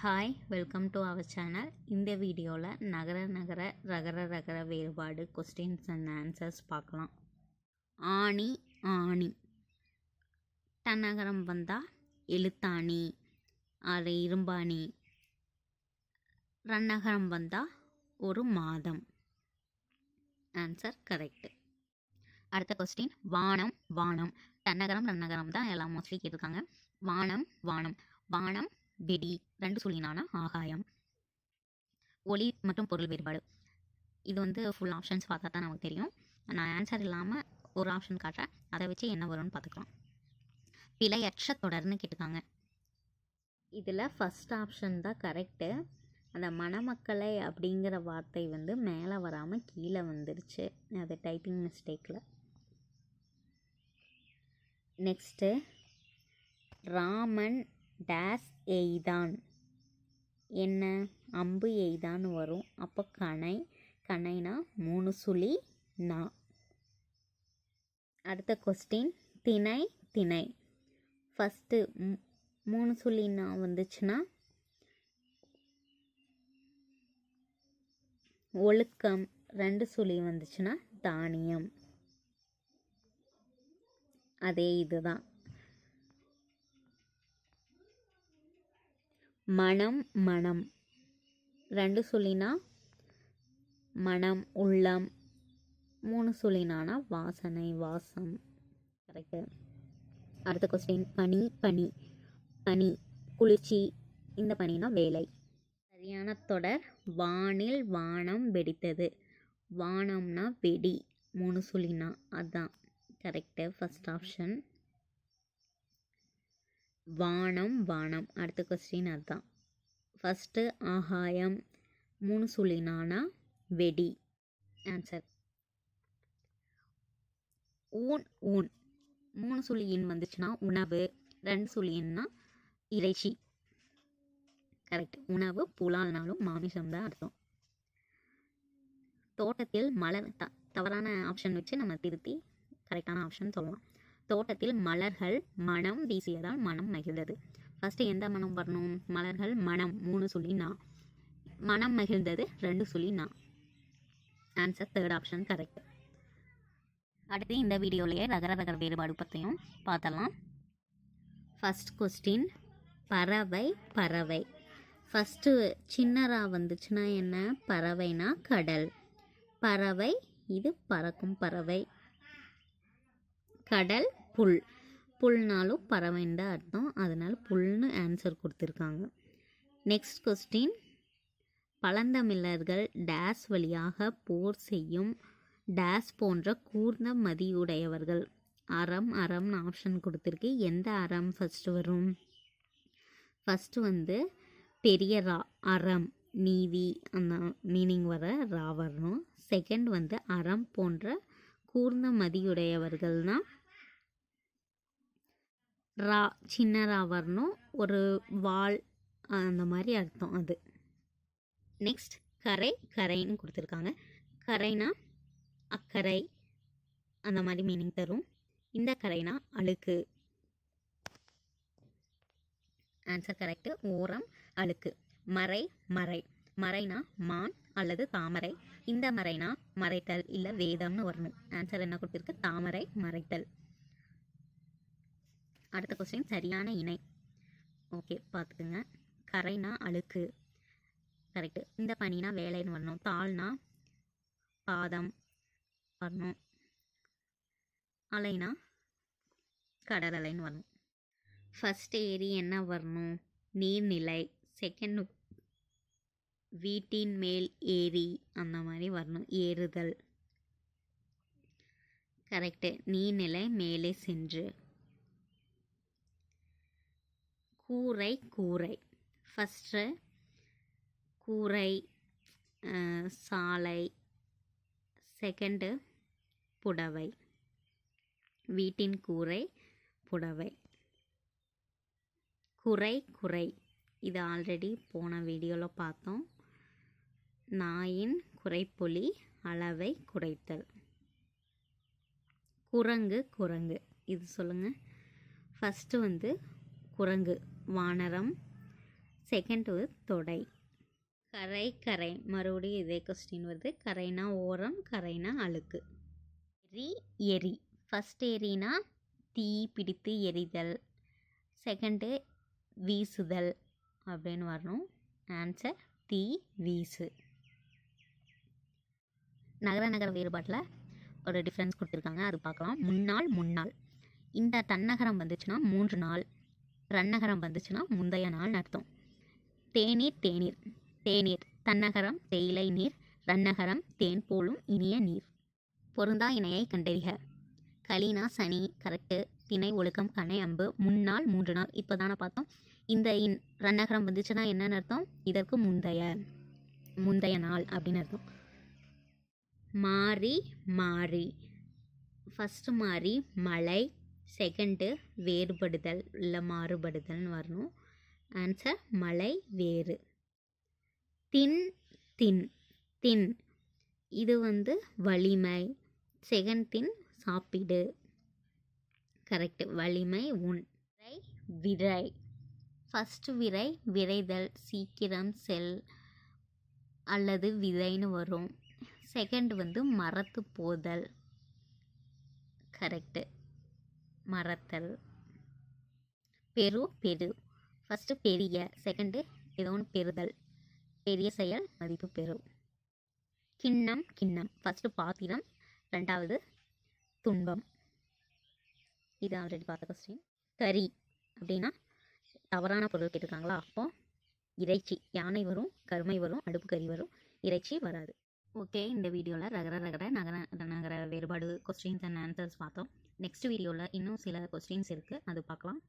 Hi welcome to our channel இந்த வீடியோவில் நகர நகர ரகர ரகர வேறுபாடு கொஸ்டின்ஸ் அண்ட் ஆன்சர்ஸ் பார்க்கலாம். ஆணி ஆணி. தன்னகரம் வந்தால் எழுத்தாணி அது இரும்பாணி. ரன்னகரம் வந்தால் ஒரு மாதம். ஆன்சர் கரெக்டு அடுத்த கொஸ்டின் வானம் வானம். தன்னகரம் ரன்னகரம் தான் எல்லாம் மோஸ்ட்லி கேட்டிருக்காங்க. வானம் வானம். வானம் வெடி ரெண்டு சொல்லினானா? ஆகாயம். ஒளி மற்றும் பொருள் வேறுபாடு. இது வந்து ஃபுல் ஆப்ஷன்ஸ் பார்த்தா தான் நமக்கு தெரியும். நான் ஆன்சர் இல்லாமல் ஒரு ஆப்ஷன் காட்டுறேன். அதை வச்சு என்ன வரும்னு பார்த்துக்கலாம். பிழையற்ற தொடர்னு கேட்டுக்காங்க. இதில் ஃபஸ்ட் ஆப்ஷன் தான் கரெக்டு அந்த மணமக்களை அப்படிங்கிற வார்த்தை வந்து மேலே வராமல் கீழே வந்துருச்சு. அது டைப்பிங் மிஸ்டேக்கில் நெக்ஸ்ட்டு ராமன் டேஸ் எய்தான். என்ன? அம்பு எய்தான்னு வரும். அப்போ கணை கணைனா மூணு சுழி நா. அடுத்த கொஸ்டின் திணை திணை. ஃபஸ்ட்டு மூணு சுழி நா வந்துச்சுன்னா? ஒழுக்கம் ரெண்டு சுழி வந்துச்சுன்னா தானியம். அதே இதுதான். மனம் மனம். ரெண்டு சொல்லினா மனம் உள்ளம். மூணு சொல்லினானா வாசனை வாசம். கரெக்டு அடுத்த கொஸ்டின் பனி பனி பனி குளிர்ச்சி. இந்த பனினா வேலை. சரியான தொடர். வானில் வானம் வெடித்தது. வானம்னா வெடி. மூணு சொல்லினா. அதான். கரெக்டு ஃபஸ்ட் ஆப்ஷன் வானம் வானம். அடுத்த கொஸ்டின் அதுதான் ஃபஸ்ட்டு ஆகாயம். மூணு சொல்லினானா வெடி. ஆன்சர் ஊன் ஊன். மூணு சுழியின் வந்துச்சுன்னா உணவு. ரெண்டு சுழியின்னா இறைச்சி. கரெக்ட் உணவு புலால்னாலும் மாமிசம் தான் அர்த்தம். தோட்டத்தில் மலர் த தவறான ஆப்ஷன் வச்சு நம்ம திருத்தி கரெக்டான ஆப்ஷன் சொல்லலாம். தோட்டத்தில் மலர்கள் மனம் வீசியதால் மனம் மகிழ்ந்தது. ஃபஸ்ட்டு எந்த மனம் வரணும்? மலர்கள் மனம் மூணு சொல்லி நான் மனம் மகிழ்ந்தது ரெண்டு சொல்லி நான் ஆன்சர் தேர்ட் ஆப்ஷன் கரெக்ட் அடுத்து இந்த வீடியோலேயே ரகர ரகர வேறுபாடு பற்றியும் பார்த்தலாம் ஃபஸ்ட் கொஸ்டின் பறவை பறவை. ஃபஸ்ட்டு சின்னரா வந்துச்சுன்னா என்ன? பறவைனா கடல். பறவை இது பறக்கும் பறவை. கடல் புல். புல்னாலும் பறவைன்னு அர்த்தம். அதனால் புல்னு ஆன்சர் கொடுத்துருக்காங்க. நெக்ஸ்ட் கொஸ்டின் பழந்தமிழர்கள் டேஸ் வழியாக போர் செய்யும் டேஸ் போன்ற கூர்ந்த மதியுடையவர்கள். அறம் அறம்னு ஆப்ஷன் கொடுத்துருக்கு. எந்த அறம் ஃபஸ்ட்டு வரும்? ஃபஸ்ட்டு வந்து பெரிய ரா அறம் நீதி அந்த மீனிங் வர ரா வரணும். செகண்ட் வந்து அறம் போன்ற கூர்ந்த மதியுடையவர்கள்னால் ரா சின்ன ரா வரணும் ஒரு வால் அந்த மாதிரி அர்த்தம் அது. நெக்ஸ்ட் கரை கரைன்னு கொடுத்துருக்காங்க. கரைனா அக்கரை அந்த மாதிரி மீனிங் தரும். இந்த கரைனா அழுக்கு. ஆன்சர் கரெக்டு ஓரம் அழுக்கு. மறை மறை. மறைனா மான் அல்லது தாமரை. இந்த மறைனா மறைத்தல் இல்லை வேதம்னு வரணும். ஆன்சர் என்ன கொடுத்துருக்கு? தாமரை மறைத்தல். அடுத்த கொஸ்டின் சரியான இணை. ஓகே பார்த்துக்குங்க. கரைனா அழுக்கு. கரெக்டு இந்த பனினா வேலைன்னு வரணும். தாள்னா பாதம் வரணும். அலைனா கடலலைன்னு வரணும். ஃபஸ்ட் ஏரி என்ன வரணும்? நீர்நிலை. செகண்ட் வீட்டின் மேல் ஏரி. அந்த மாதிரி வரணும். ஏறுதல். கரெக்டு நீர்நிலை மேலே சென்று. கூரை கூரை. ஃபஸ்ட்டு கூரை சாலை. செகண்டு புடவை. வீட்டின் கூரை புடவை. குறை குறை. இது ஆல்ரெடி போன வீடியோவில் பார்த்தோம். நாயின் குறைப்புலி அளவை குறைத்தல். குரங்கு குரங்கு. இது சொல்லுங்கள் ஃபஸ்ட்டு வந்து குரங்கு. வானரம். செகண்ட் வந்து தொடை. கரை கரை. மறுபடியும் இதே கொஸ்டின் வருது. கரைனா ஓரம் கரைனா அழுக்கு. எரி எரி. ஃபஸ்ட் எரினா தீ பிடித்து எரிதல். செகண்டு வீசுதல் அப்படின்னு வரணும். ஆன்சர் தீ வீசு. நகர நகர வேறுபாட்டில் ஒரு டிஃப்ரென்ஸ் கொடுத்துருக்காங்க. அது பார்க்கலாம். முன்னாள் முன்னாள் இந்த தன்னகரம் வந்துச்சுன்னா மூன்று நாள். ரன்னகரம் வந்துச்சுன்னா முந்தைய நாள்னு அர்த்தம். தேநீர் தேநீர். தேநீர் தன்னகரம் தேயிலை நீர் ரன்னகரம் தேன் போலும் இனிய நீர். பொருந்தா இணையை கண்டறிக. களினா சனி கரெக்டு திணை ஒழுக்கம் கணை அம்பு முன்னாள் மூன்று நாள். இப்போ தானே பார்த்தோம். இந்த இன் ரன்னகரம் வந்துச்சுன்னா என்னென்னு அர்த்தம்? இதற்கு முந்தைய முந்தைய நாள் அப்படின்னு அர்த்தம். மாறி மாறி. ஃபஸ்ட்டு மாறி மழை செகண்டு வேறுபடுதல் இல்லை மாறுபடுதல்னு வரணும். ஆன்சர் மலை வேறு. தின் தின் தின். இது வந்து வலிமை. செகண்ட் தின் சாப்பிடு. கரெக்டு வலிமை உன் விரை விரை. ஃபஸ்ட்டு விரை விரைதல் சீக்கிரம் செல் அல்லது விதைன்னு வரும். செகண்ட் வந்து மரத்து போதல். கரெக்டு மறத்தல். பெரு பெரு. ஃபஸ்ட்டு பெரிய செகண்டு ஏதோ ஒன்று பெறுதல். பெரிய செயல் மதிப்பு பெறும் கிண்ணம் கிண்ணம். ஃபஸ்ட்டு பாத்திரம் ரெண்டாவது துன்பம். இது ஆல்ரெடி பார்த்த கொஸ்டின் கறி அப்படின்னா தவறான பொருள் கேட்டிருக்காங்களா? அப்போ இறைச்சி. யானை வரும் கருமை வரும் அடுப்பு கறி வரும். இறைச்சி வராது. ஓகே இந்த வீடியோவில் ரகர ரகர நகர நகர வேறுபாடு கொஸ்டின்ஸ் அண்ட் ஆன்சர்ஸ் பார்த்தோம். நெக்ஸ்ட் வீடியோவில் இன்னும் சில கொஸ்டின்ஸ் இருக்குது அது பார்க்கலாம்.